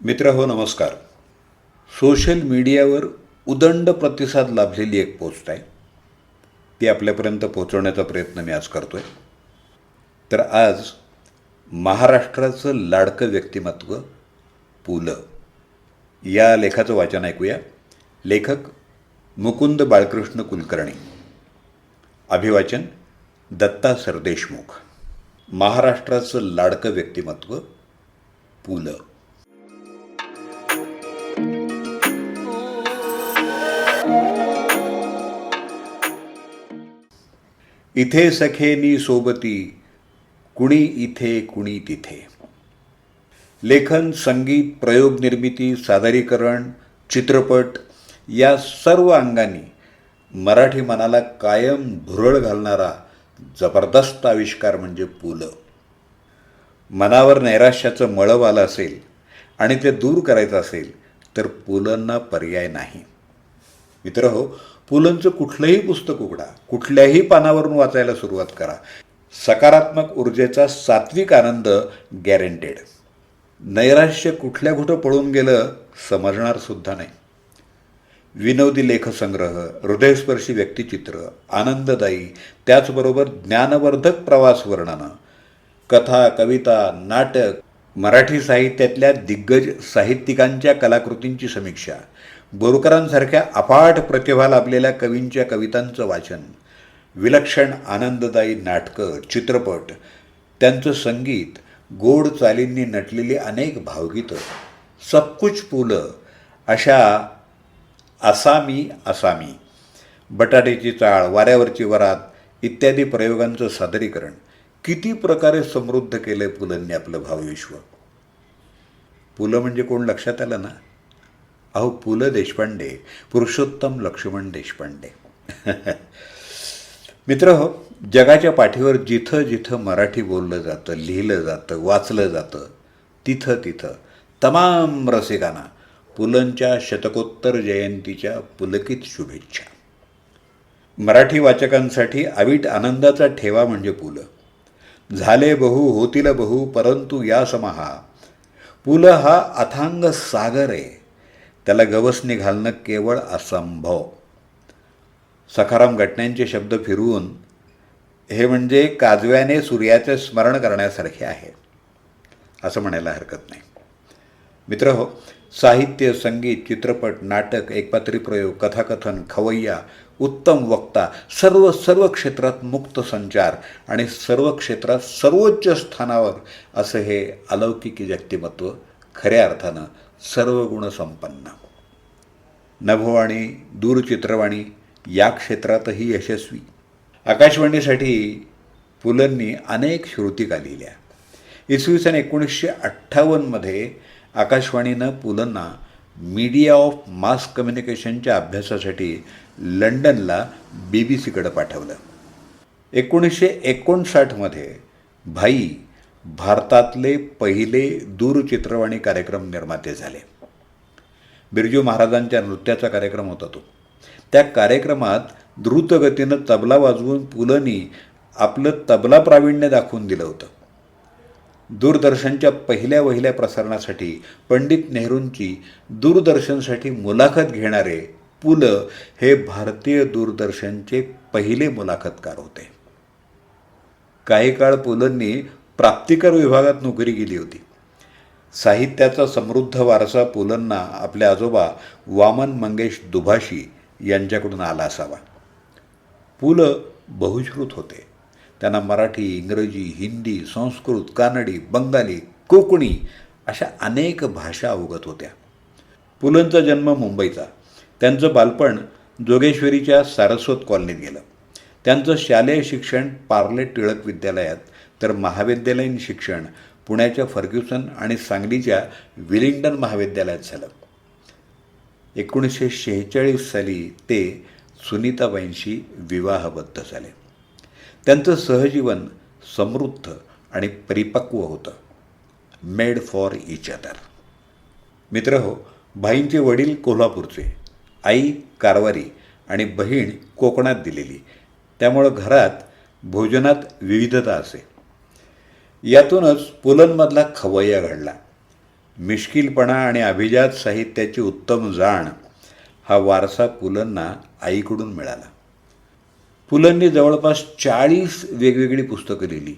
मित्र हो नमस्कार. सोशल मीडियावर उदंड प्रतिसाद लाभलेली एक पोस्ट आहे. ती आपल्यापर्यंत पोहोचवण्याचा प्रयत्न मी आज करतो आहे तर आज महाराष्ट्राचं लाडकं व्यक्तिमत्व पु ल. या लेखाचं वाचन ऐकूया. लेखक मुकुंद बाळकृष्ण कुलकर्णी. अभिवाचन दत्ता सरदेशमुख. महाराष्ट्राचं लाडकं व्यक्तिमत्व पु ल. इथे सखेनी सोबती कुणी इथे कुणी तिथे. लेखन संगीत प्रयोग निर्मिती सादरीकरण चित्रपट या सर्व अंगांनी मराठी मनाला कायम भुरळ घालणारा जबरदस्त आविष्कार म्हणजे पु ल मनावर नैराश्याचं मळव आलं असेल आणि ते दूर करायचं असेल तर पुलंना पर्याय नाही. मित्र हो पुलंचं कुठलंही पुस्तक उघडा कुठल्याही पानावरून वाचायला सुरुवात करा. सकारात्मक ऊर्जेचा सात्विक आनंद गॅरंटेड नैराश्य कुठल्या कुठं पळून गेलं समजणार सुद्धा नाही. विनोदी लेखसंग्रह हृदयस्पर्शी व्यक्तिचित्र आनंददायी त्याचबरोबर ज्ञानवर्धक प्रवास वर्णनं कथा कविता नाटक मराठी साहित्यातल्या दिग्गज साहित्यिकांच्या कलाकृतींची समीक्षा. बोरकरांसारख्या अफाट प्रतिभा लाभलेल्या कवींच्या कवितांचं वाचन विलक्षण आनंददायी नाटकं चित्रपट त्यांचं संगीत गोड चालींनी नटलेली अनेक भावगीतं सबकुच पुलं अशा असामी असामी बटाट्याची चाळ वाऱ्यावरची वरात इत्यादी प्रयोगांचं सादरीकरण किती प्रकारे समृद्ध केलं आहे पुलंनी आपलं भावविश्व. पुलं म्हणजे कोण? लक्षात आलं ना? अहो पु ल देशपांडे पुरुषोत्तम लक्ष्मण देशपांडे. मित्र हो जगाच्या पाठीवर जिथं जिथं मराठी बोललं जातं लिहिलं जातं वाचलं जातं तिथं तिथं तमाम रसिकांना पुलंच्या शतकोत्तर जयंतीच्या पुलकित शुभेच्छा. मराठी वाचकांसाठी अवीट आनंदाचा ठेवा म्हणजे पु ल. झाले बहु होतील बहु परंतु या समाहा पु ल हा अथांग सागर. आहे त्याला गवसणी घालणं केवळ असंभव. सखाराम घटनांचे शब्द फिरवून हे म्हणजे काजव्याने सूर्याचे स्मरण करण्यासारखे आहे असं म्हणायला हरकत नाही. मित्र हो साहित्य संगीत चित्रपट नाटक एकपात्री प्रयोग कथाकथन खवय्या उत्तम वक्ता सर्व सर्व क्षेत्रात मुक्त संचार आणि सर्व क्षेत्रात सर्वोच्च स्थानावर असं हे अलौकिक व्यक्तिमत्व खऱ्या अर्थानं सर्व गुणसंपन्न नभोवाणी दूरचित्रवाणी या क्षेत्रातही यशस्वी. आकाशवाणीसाठी पुलंनी अनेक श्रुतिका लिहिल्या इसवी सन एकोणीसशे अठ्ठावन्नमध्ये आकाशवाणीनं पुलंना मीडिया ऑफ मास कम्युनिकेशनच्या अभ्यासासाठी लंडनला बी बी सीकडं पाठवलं. एकोणीसशे एकोणसाठमध्ये भाई भारतातले पहिले दूरचित्रवाणी कार्यक्रम निर्माते झाले. बिरजू महाराजांच्या नृत्याचा कार्यक्रम होता तो. त्या कार्यक्रमात द्रुतगतीनं तबला वाजवून पुलंनी आपलं तबला प्रावीण्य दाखवून दिलं होतं. दूरदर्शनच्या पहिल्या वहिल्या प्रसारणासाठी पंडित नेहरूंची दूरदर्शनसाठी मुलाखत घेणारे पु ल हे भारतीय दूरदर्शनचे पहिले मुलाखतकार होते. काही काळ पुलंनी प्राप्तिकर विभागात नोकरी केली होती. साहित्याचा समृद्ध वारसा पुलंना आपले आजोबा वामन मंगेश दुभाषी यांच्याकडून आला असावा. पु ल बहुश्रुत होते. त्यांना मराठी इंग्रजी हिंदी संस्कृत कानडी बंगाली कोकणी अशा अनेक भाषा अवगत होत्या. पुलंचा जन्म मुंबईचा. त्यांचं बालपण जोगेश्वरीच्या सारस्वत कॉलनीत गेलं. त्यांचं शालेय शिक्षण पार्ले टिळक विद्यालयात तर महाविद्यालयीन शिक्षण पुण्याच्या फर्ग्युसन आणि सांगलीच्या विलिंग्डन महाविद्यालयात झालं. एकोणीसशे शेहेचाळीस साली ते सुनीताबाईंशी विवाहबद्ध झाले. त्यांचं सहजीवन समृद्ध आणि परिपक्व होतं. Made for each other. मित्र हो भाईंचे वडील कोल्हापूरचे आई कारवारी आणि बहीण कोकणात दिलेली. त्यामुळं घरात भोजनात विविधता असे. यातूनच पुलंमधला खवय्या घडला. मिश्किलपणा आणि अभिजात साहित्याची उत्तम जाण हा वारसा पुलंना आईकडून मिळाला. पुलंनी जवळपास चाळीस वेगवेगळी पुस्तकं लिहिली.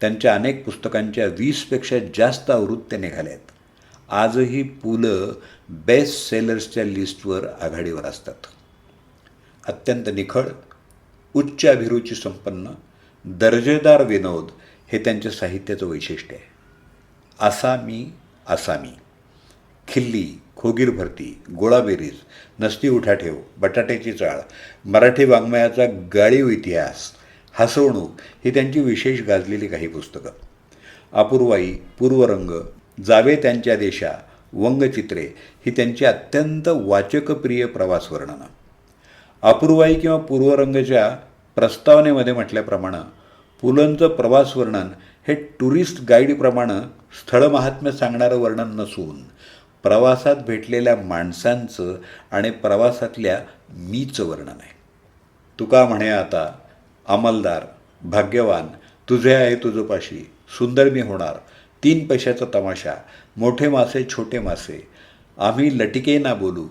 त्यांच्या अनेक पुस्तकांच्या वीसपेक्षा जास्त आवृत्त्या निघाल्या आहेत आजही पुलं बेस्ट सेलर्सच्या लिस्टवर आघाडीवर असतात. अत्यंत निखळ उच्च अभिरुची संपन्न दर्जेदार विनोद हे त्यांच्या साहित्याचं वैशिष्ट्य आहे. आसामी आसामी. खिल्ली खोगीर भरती गोळाबेरीज नसती उठाठेव बटाट्याची चाळ मराठी वाङ्मयाचा गाळीव इतिहास हसवणूक ही त्यांची विशेष गाजलेली काही पुस्तकं. अपूर्वाई पूर्वरंग जावे त्यांच्या देशा वंगचित्रे ही त्यांची अत्यंत वाचकप्रिय प्रवास वर्णनं अपूर्वाई किंवा पूर्वरंगच्या प्रस्तावनेमध्ये म्हटल्याप्रमाणे पुलंचं प्रवास वर्णन हे टुरिस्ट गाईडप्रमाणे स्थळमहात्म्य सांगणारं वर्णन नसून प्रवासात भेटलेल्या माणसांचं आणि प्रवासातल्या मीचं वर्णन आहे. तुका म्हणे आता अमलदार भाग्यवान तुझे आहे तुझपाशी सुंदर मी होणार तीन पैशाचा तमाशा मोठे मासे छोटे मासे आम्ही लटिके ना बोलू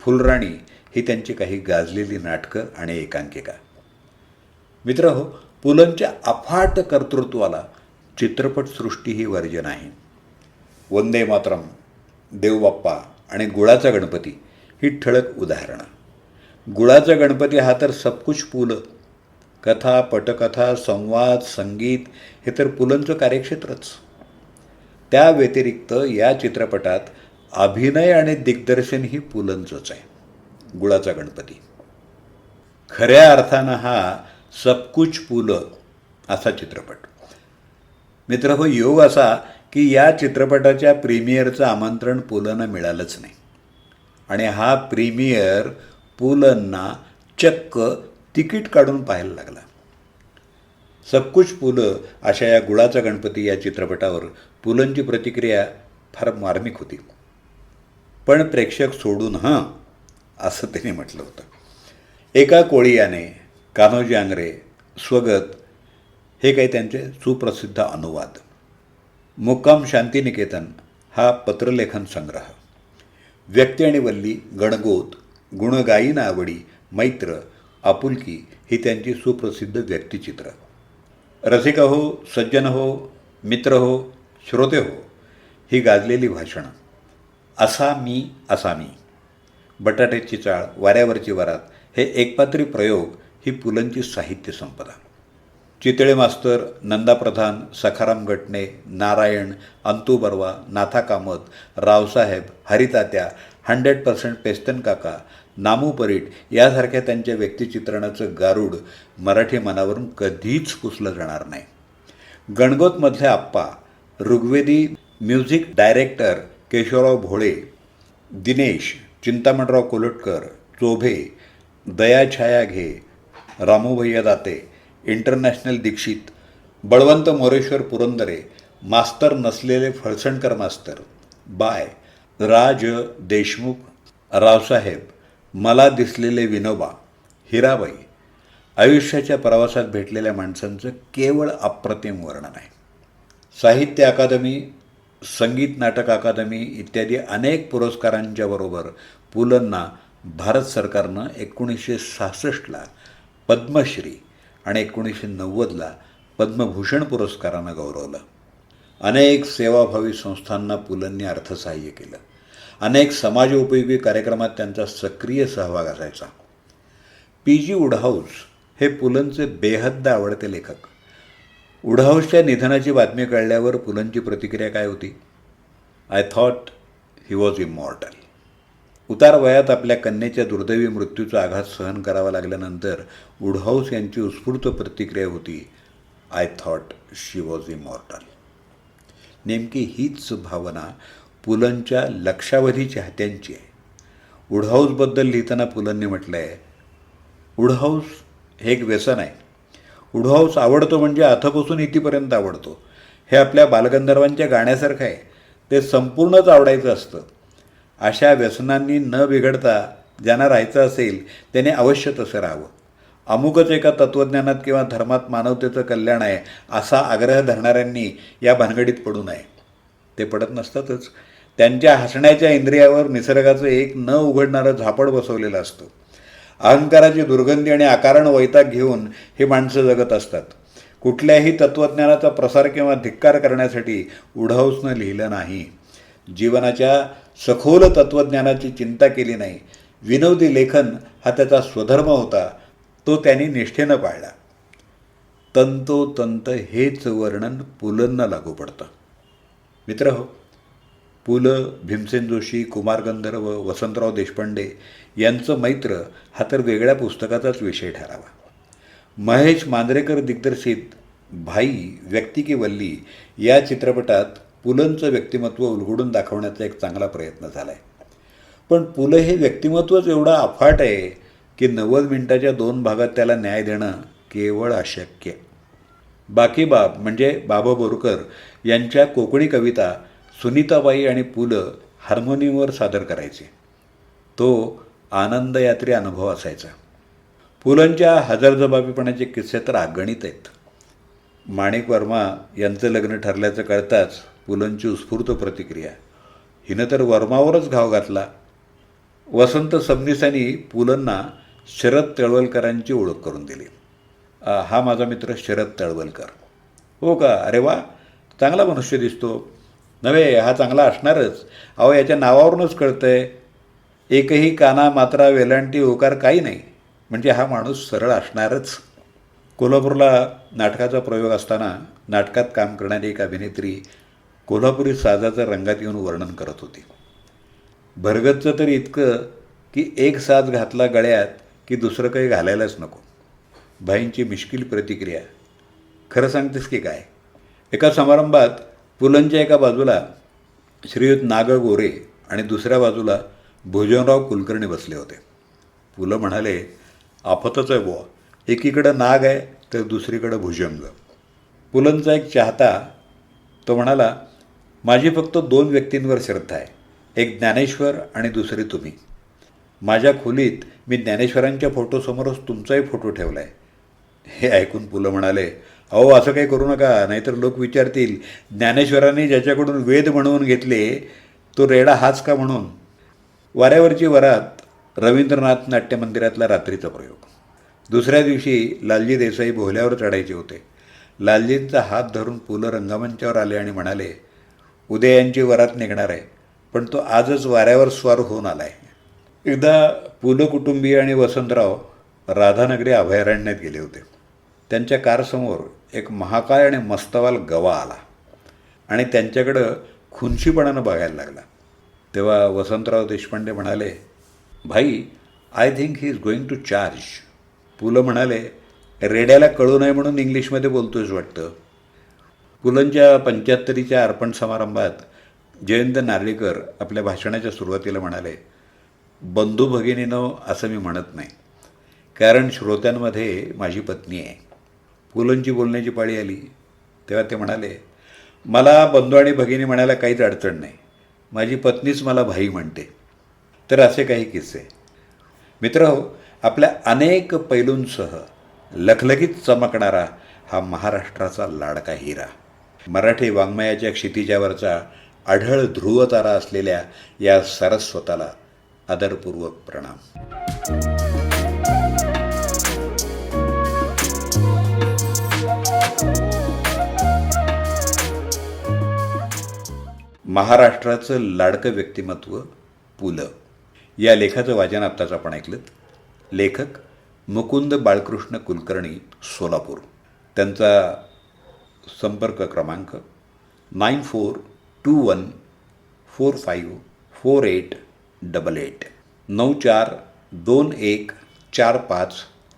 फुलराणी ही त्यांची काही गाजलेली नाटकं आणि एकांकिका. मित्र हो पुलंच्या अफाट कर्तृत्वाला चित्रपटसृष्टी ही वर्जन आहे वंदे मातरम देवबाप्पा आणि गुळाचा गणपती ही ठळक उदाहरणं. गुळाचा गणपती हा तर सबकुछ पुलं. कथा पटकथा संवाद संगीत हे तर पुलंचं कार्यक्षेत्रच. त्या व्यतिरिक्त या चित्रपटात अभिनय आणि दिग्दर्शन ही पुलंचंच आहे. गुळाचा गणपती. खऱ्या अर्थानं हा सबकुच पुलं असा चित्रपट. मित्र हो योग असा की या चित्रपटाच्या प्रीमियरचं आमंत्रण पुलंना मिळालंच नाही. आणि हा प्रीमियर पुलंना चक्क तिकीट काढून पाहायला लागला. सबकुच पुलं अशा या गुळाचा गणपती या चित्रपटावर पुलंची प्रतिक्रिया फार मार्मिक होती. पण प्रेक्षक सोडून हां असं त्याने म्हटलं होतं. एका कोळीयाने कान्होजी आंग्रे स्वगत हे काही त्यांचे सुप्रसिद्ध अनुवाद. मुक्काम शांतिनिकेतन हा पत्रलेखन संग्रह. व्यक्ती आणि वल्ली गणगोत गुणगायीन आवडी मैत्र आपुलकी ही त्यांची सुप्रसिद्ध व्यक्तिचित्र. रसिका हो सज्जन हो मित्र हो श्रोते हो ही गाजलेली भाषणं. असा मी असा मी. बटाट्याची चाळ वाऱ्यावरची वरात हे एकपात्री प्रयोग ही पुलंची साहित्य संपदा. चितळे मास्तर नंदा प्रधान सखाराम गटणे नारायण अंतू बर्वा नाथा कामत रावसाहेब हरितात्या हंड्रेड पर्सेंट पेस्तन काका नामू परीट यासारख्या त्यांच्या व्यक्तिचित्रणाचं गारूड मराठी मनावरून कधीच पुसलं जाणार नाही. गणगोतमधले आप्पा ऋग्वेदी म्युझिक डायरेक्टर केशवराव भोळे दिनेश चिंतामणराव कोलटकर चोभे दयाछाया घे रामूभैया दाते इंटरनॅशनल दीक्षित बळवंत मोरेश्वर पुरंदरे मास्तर नसलेले फळसणकर मास्तर. बाय राज देशमुख रावसाहेब मला दिसलेले विनोबा हिराबाई. आयुष्याच्या प्रवासात भेटलेल्या माणसांचं केवळ अप्रतिम वर्णन आहे. साहित्य अकादमी संगीत नाटक अकादमी इत्यादी अनेक पुरस्कारांच्या बरोबर पुलंना भारत सरकारनं एकोणीसशे सहासष्टला पद्मश्री आणि एकोणीसशे नव्वदला पद्मभूषण पुरस्कारानं गौरवलं. अनेक सेवाभावी संस्थांना पुलंनी अर्थसहाय्य केलं. अनेक समाजोपयोगी कार्यक्रमात त्यांचा सक्रिय सहभाग असायचा. पी जी उडहाऊस हे पुलंचे बेहद्द आवडते लेखक. उडहाऊसच्या निधनाची बातमी कळल्यावर पुलंची प्रतिक्रिया काय होती? I thought he was immortal उतार वयात आपल्या कन्येच्या दुर्दैवी मृत्यूचा आघात सहन करावा लागल्यानंतर उडहाऊस यांची उत्स्फूर्त प्रतिक्रिया होती. I thought she was immortal. नेमकी हीच भावना पुलंच्या लक्षावधी चाहत्यांची आहे. उडहाऊसबद्दल लिहिताना पुलंनी म्हटलं आहे उडहाऊस हे एक व्यसन आहे. उडहाऊस आवडतो म्हणजे आथपासून इथेपर्यंत आवडतो. हे आपल्या बालगंधर्वांच्या गाण्यासारखं आहे. ते संपूर्णच आवडायचं असतं. अशा व्यसनांनी न बिघडता ज्यांना राहायचं असेल त्याने अवश्य तसं राहावं. अमुकच एका तत्त्वज्ञानात किंवा धर्मात मानवतेचं कल्याण आहे असा आग्रह धरणाऱ्यांनी या भानगडीत पडू नये. ते पडत नसतातच. त्यांच्या हसण्याच्या इंद्रियावर निसर्गाचं एक न उघडणारं झापड बसवलेलं असतं. अहंकाराची दुर्गंधी आणि आकारण वैताग घेऊन हे माणसं जगत असतात. कुठल्याही तत्त्वज्ञानाचा प्रसार किंवा धिक्कार करण्यासाठी उढाऊसनं लिहिलं नाही. जीवनाच्या सखोल तत्त्वज्ञानाची चिंता केली नाही. विनोदी लेखन हा त्याचा स्वधर्म होता. तो त्यांनी निष्ठेनं पाळला. तंतोतंत हेच वर्णन पुलंना लागू पडतं. मित्र हो पु ल भीमसेन जोशी कुमार गंधर्व वसंतराव देशपांडे यांचं मैत्र हा तर वेगळ्या पुस्तकाचाच विषय ठरावा. महेश मांजरेकर दिग्दर्शित भाई व्यक्ती की वल्ली या चित्रपटात पुलंचं व्यक्तिमत्व उलगडून दाखवण्याचा एक चांगला प्रयत्न झाला आहे पण पुलं हे व्यक्तिमत्वच एवढं अफाट आहे की नव्वद मिनिटाच्या दोन भागात त्याला न्याय देणं केवळ अशक्य. बाकी बाब म्हणजे बाबा बोरकर यांच्या कोकणी कविता सुनीताबाई आणि पु ल हार्मोनियमवर सादर करायचे. तो आनंदयात्री अनुभव असायचा. पुलंच्या हजरजबाबीपणाचे किस्से तर अगणित आहेत. माणिक वर्मा यांचं लग्न ठरल्याचं कळताच पुलंची उत्स्फूर्त प्रतिक्रिया. हिनं तर वर्मावरच घाव घातला. वसंत सबनीसांनी पुलंना शरद तळवलकरांची ओळख करून दिली. हा माझा मित्र शरद तळवलकर. हो का? अरे वा! चांगला मनुष्य दिसतो. नव्हे हा चांगला असणारच. अहो याच्या नावावरूनच कळतं आहे एकही काना मात्रा वेलांटी ओकार काही नाही. म्हणजे हा माणूस सरळ असणारच. कोल्हापूरला नाटकाचा प्रयोग असताना नाटकात काम करणारी एक अभिनेत्री कोल्हापुरी साजाचं रंगात येऊन वर्णन करत होती. भरगतचं तर इतकं की एक साज घातला गळ्यात की दुसरं काही घालायलाच नको. भाईंची मिश्किल प्रतिक्रिया. खरं सांगतेस की काय? एका समारंभात पुलंच्या एका बाजूला श्रीयुत नाग गोरे आणि दुसऱ्या बाजूला भोजनराव कुलकर्णी बसले होते. पुलं म्हणाले आफतच आहे बुवा. एकीकडं नाग आहे तर दुसरीकडं भुजंग. पुलंचा एक चाहता तो म्हणाला माझी फक्त दोन व्यक्तींवर श्रद्धा आहे. एक ज्ञानेश्वर आणि दुसरी तुम्ही. माझ्या खोलीत मी ज्ञानेश्वरांच्या फोटोसमोरच तुमचाही फोटो ठेवला आहे हे ऐकून पुलं म्हणाले अहो असं काही करू नका नाहीतर लोक विचारतील ज्ञानेश्वरांनी ज्याच्याकडून वेद म्हणवून घेतले तो रेडा हाच का म्हणून? वाऱ्यावरची वरात रवींद्रनाथ नाट्य मंदिरातला रात्रीचा प्रयोग. दुसऱ्या दिवशी लालजी देसाई भोल्यावर चढायचे होते. लालजींचा हात धरून पुलं रंगमंचावर आले आणि म्हणाले उद्या यांची वरात निघणार आहे. पण तो आजच वाऱ्यावर स्वार होऊन आला आहे एकदा पु ल कुटुंबीय आणि वसंतराव राधानगरी अभयारण्यात गेले होते. त्यांच्या कारसमोर एक महाकाय आणि मस्तवाल गवा आला. आणि त्यांच्याकडं खुनशीपणानं बघायला लागला. तेव्हा वसंतराव देशपांडे म्हणाले Bhai I think he is going to charge Pula म्हणाले रेड्याला कळू नये म्हणून इंग्लिशमध्ये बोलतोयच वाटतं. पुलंच्या पंच्याहत्तरीच्या अर्पण समारंभात जयंत नार्लीकर आपल्या भाषणाच्या सुरुवातीला म्हणाले बंधू भगिनीनं असं मी म्हणत नाही. कारण श्रोत्यांमध्ये माझी पत्नी आहे. पुलंची बोलण्याची पाळी आली. तेव्हा ते म्हणाले मला बंधू आणि भगिनी म्हणायला काहीच अडचण नाही. माझी पत्नीच मला भाई म्हणते. तर असे काही किस्से. मित्र हो आपल्या अनेक पैलूंसह लखलखीत चमकणारा हा महाराष्ट्राचा लाडका हिरा. मराठी वाङ्मयाच्या क्षितिजावरचा आढळ ध्रुवतारा असलेल्या या सरस्वताला आदरपूर्वक प्रणाम. महाराष्ट्राचं लाडकं व्यक्तिमत्व पु ल या लेखाचं वाचन आत्ताच आपण ऐकलं लेखक मुकुंद बाळकृष्ण कुलकर्णी सोलापूर. त्यांचा संपर्क क्रमांक nine four two one four five four eight double eight. नऊ चार दोन एक चार पाच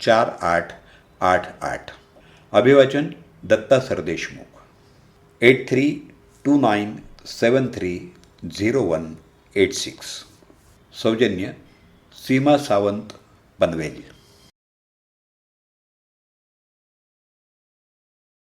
चार आठ आठ आठ. अभिवाचन Datta Sardeshmukh eight three two nine seven three zero one eight six. सौजन्य सीमा सावंत पनवेल.